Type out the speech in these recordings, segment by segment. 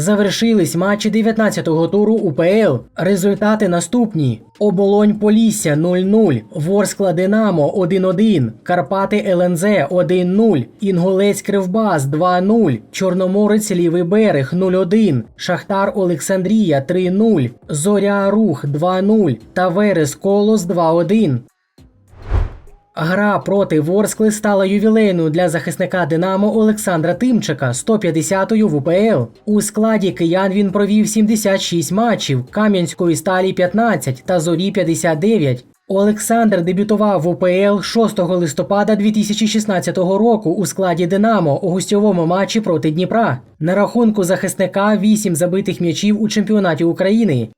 Завершились матчі 19-го туру УПЛ. Результати наступні: Оболонь Полісся 0-0, Ворскла Динамо 1-1, Карпати ЛНЗ 1-0, Інгулець Кривбас 2-0, Чорноморець Лівий берег 0-1, Шахтар Олександрія 3-0, Зоря Рух 2-0 та Колос 2-1. Гра проти Ворскли стала ювілейною для захисника Динамо Олександра Тимчика 150-ю в УПЛ. У складі киян він провів 76 матчів, Кам'янської сталі 15 та зорі 59. Олександр дебютував в УПЛ 6 листопада 2016 року у складі Динамо у гостьовому матчі проти Дніпра. На рахунку захисника 8 забитих м'ячів у чемпіонаті України.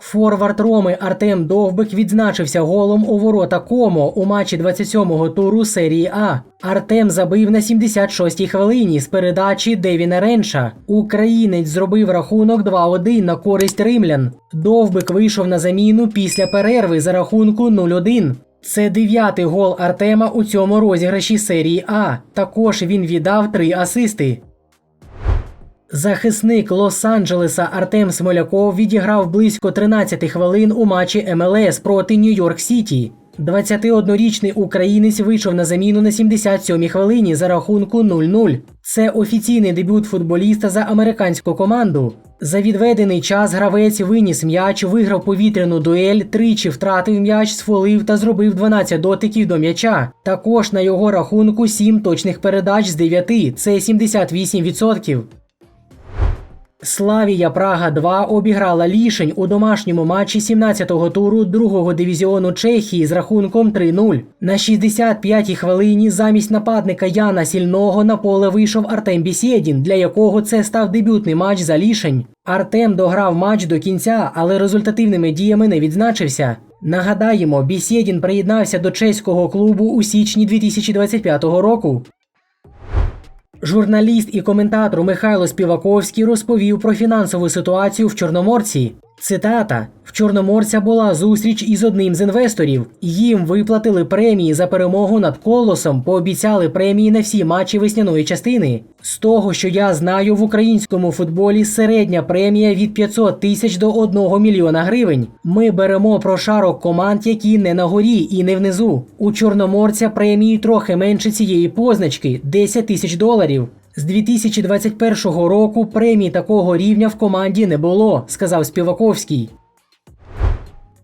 Форвард Роми Артем Довбик відзначився голом у ворота Комо у матчі 27-го туру серії А. Артем забив на 76-й хвилині з передачі Девіна Ренша. Українець зробив рахунок 2-1 на користь римлян. Довбик вийшов на заміну після перерви за рахунку 0-1. Це дев'ятий гол Артема у цьому розіграші серії А. Також він віддав три асисти. Захисник Лос-Анджелеса Артем Смоляков відіграв близько 13 хвилин у матчі МЛС проти Нью-Йорк Сіті. 21-річний українець вийшов на заміну на 77-й хвилині за рахунку 0-0. Це офіційний дебют футболіста за американську команду. За відведений час гравець виніс м'яч, виграв повітряну дуель, тричі втратив м'яч, сфолив та зробив 12 дотиків до м'яча. Також на його рахунку 7 точних передач з 9, це 78%. Славія Прага 2 обіграла Лішень у домашньому матчі 17-го туру другого дивізіону Чехії з рахунком 3-0. На 65-й хвилині замість нападника Яна Сільного на поле вийшов Артем Бісєдін, для якого це став дебютний матч за Лішень. Артем дограв матч до кінця, але результативними діями не відзначився. Нагадаємо, Бісєдін приєднався до чеського клубу у січні 2025 року. Журналіст і коментатор Михайло Співаковський розповів про фінансову ситуацію в Чорноморці. Цитата: в Чорноморця була зустріч із одним з інвесторів. Їм виплатили премії за перемогу над колосом, пообіцяли премії на всі матчі весняної частини. З того, що я знаю, в українському футболі середня премія від 500 тисяч до 1 мільйона гривень. Ми беремо прошарок команд, які не на горі і не внизу. У Чорноморця премії трохи менше цієї позначки 10 тисяч доларів. З 2021 року премій такого рівня в команді не було, сказав Співаковський.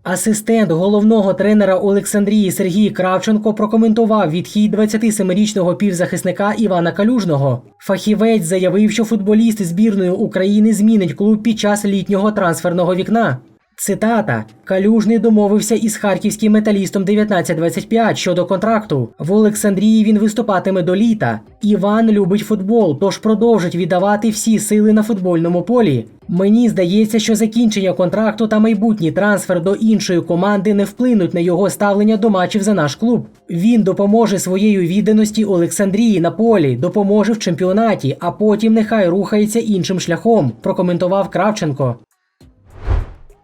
Асистент головного тренера Олександрії Сергій Кравченко прокоментував відхід 27-річного півзахисника Івана Калюжного. Фахівець заявив, що футболіст збірної України змінить клуб під час літнього трансферного вікна. Цитата: Калюжний домовився із харківським металістом 1925 щодо контракту. В Олександрії він виступатиме до літа. Іван любить футбол, тож продовжить віддавати всі сили на футбольному полі. Мені здається, що закінчення контракту та майбутній трансфер до іншої команди не вплинуть на його ставлення до матчів за наш клуб. Він допоможе своєю відданості Олександрії на полі, допоможе в чемпіонаті, а потім нехай рухається іншим шляхом. Прокоментував Кравченко.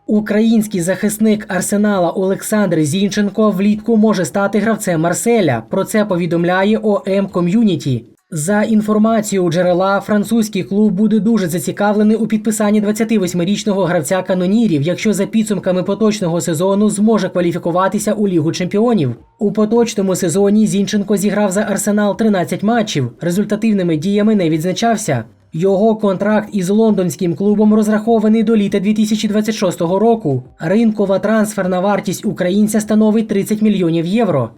Український захисник Арсенала Олександр Зінченко влітку може стати гравцем Марселя. Про це повідомляє ОМ Ком'юніті. За інформацією джерела, французький клуб буде дуже зацікавлений у підписанні 28-річного гравця канонірів, якщо за підсумками поточного сезону зможе кваліфікуватися у Лігу чемпіонів. У поточному сезоні Зінченко зіграв за Арсенал 13 матчів, результативними діями не відзначався. Його контракт із лондонським клубом розрахований до літа 2026 року. Ринкова трансферна вартість українця становить 30 мільйонів євро.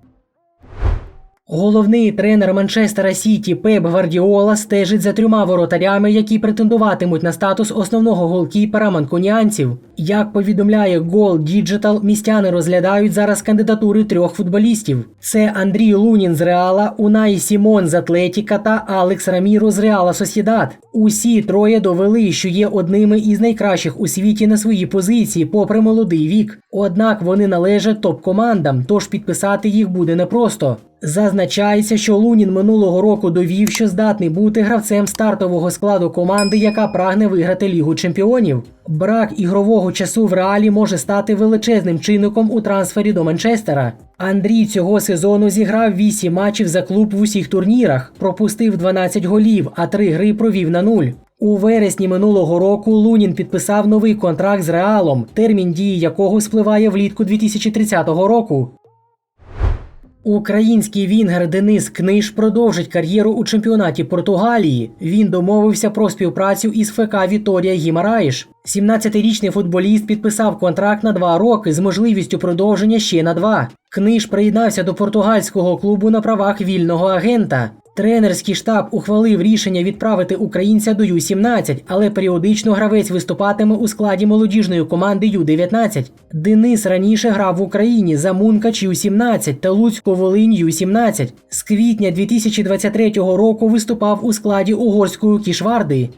Головний тренер Манчестера Сіті Пеп Гвардіола стежить за трьома воротарями, які претендуватимуть на статус основного голкіпера манкуніанців. Як повідомляє Goal Digital, містяни розглядають зараз кандидатури трьох футболістів: це Андрій Лунін з Реала, Унай Сімон з Атлетіка та Алекс Раміро з Реала Сосідат. Усі троє довели, що є одними із найкращих у світі на своїй позиції, попри молодий вік. Однак вони належать топ-командам, тож підписати їх буде непросто. Зазначається, що Лунін минулого року довів, що здатний бути гравцем стартового складу команди, яка прагне виграти Лігу чемпіонів. Брак ігрового часу в реалі може стати величезним чинником у трансфері до Манчестера. Андрій цього сезону зіграв 8 матчів за клуб в усіх турнірах, пропустив 12 голів, а 3 гри провів на нуль. У вересні минулого року Лунін підписав новий контракт з Реалом, термін дії якого спливає влітку 2030 року. Український вінгер Денис Книж продовжить кар'єру у чемпіонаті Португалії. Він домовився про співпрацю із ФК Віторія Гімараїш. 17-річний футболіст підписав контракт на два роки з можливістю продовження ще на два. Книж приєднався до португальського клубу на правах вільного агента. Тренерський штаб ухвалив рішення відправити українця до Ю-17, але періодично гравець виступатиме у складі молодіжної команди Ю-19. Денис раніше грав в Україні за Мункач Ю-17 та Луцьку Волинь Ю-17. З квітня 2023 року виступав у складі угорської Кішварди.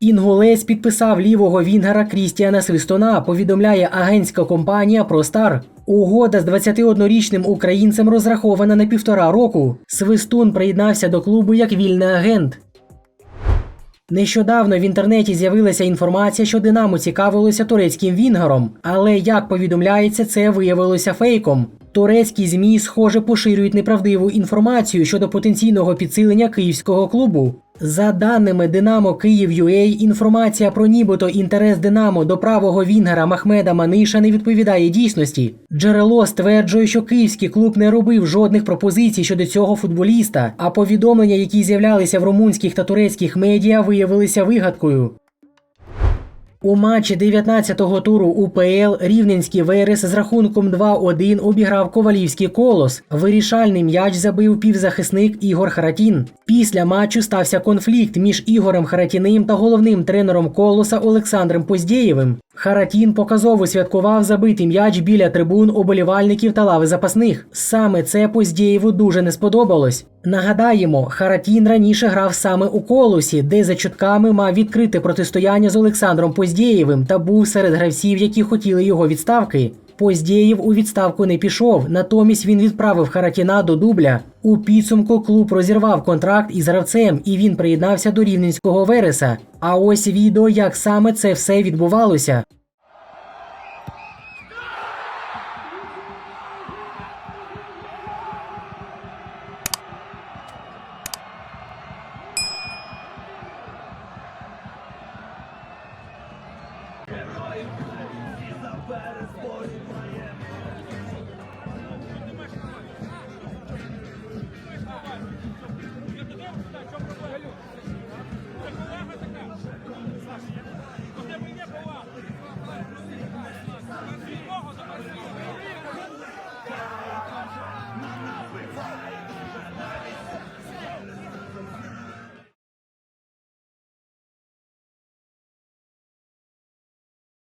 Інгулець підписав лівого вінгера Крістіана Свистона, повідомляє агентська компанія ProStar. Угода з 21-річним українцем розрахована на півтора року. Свистун приєднався до клубу як вільний агент. Нещодавно в інтернеті з'явилася інформація, що Динамо цікавилося турецьким вінгером, але як повідомляється, це виявилося фейком. Турецькі змі, схоже, поширюють неправдиву інформацію щодо потенційного підсилення київського клубу. За даними Динамо Київ UA, інформація про нібито інтерес Динамо до правого вінгера Махмеда Маниша не відповідає дійсності. Джерело стверджує, що київський клуб не робив жодних пропозицій щодо цього футболіста, а повідомлення, які з'являлися в румунських та турецьких медіа, виявилися вигадкою. У матчі 19-го туру УПЛ Рівненський Верес з рахунком 2-1 обіграв Ковалівський колос. Вирішальний м'яч забив півзахисник Ігор Харатін. Після матчу стався конфлікт між Ігорем Харатіним та головним тренером колоса Олександром Поздєєвим. Харатін показово святкував забитий м'яч біля трибун оболівальників та лави запасних. Саме це Поздєєву дуже не сподобалось. Нагадаємо, Харатін раніше грав саме у колосі, де за чутками мав відкрите протистояння з Олександром Поздєєвим та був серед гравців, які хотіли його відставки. Поздєєв у відставку не пішов, натомість він відправив Харатіна до дубля. У підсумку клуб розірвав контракт із гравцем і він приєднався до рівненського Вереса. А ось відео, як саме це все відбувалося. Героїв і за зборів має.